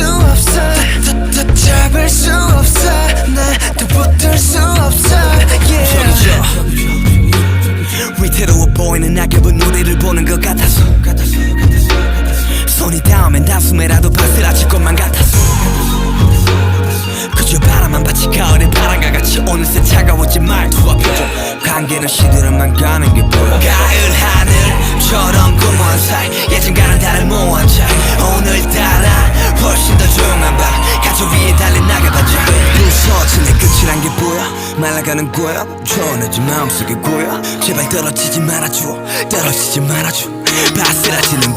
수 없어. 잡을 수 없어. 나도 붙을 수 없어. Yeah. 위태로워 보이는 낙엽은 노래를 보는 것 같아서. 손이 닿으면 단숨에라도 바스라질 것만 같아서. 그저 바람만 받치 가을의 바람과 같이 어느새 차가워진 말투와 표정 관계는 시들어만 가는 게 보여. 가을 하늘. 나가봤자 부서지는 끝이란 게 보여? 말라가는 거야? 초원해진 마음속에 고여? 제발 떨어지지 말아줘. 떨어지지 말아줘. 바스라지는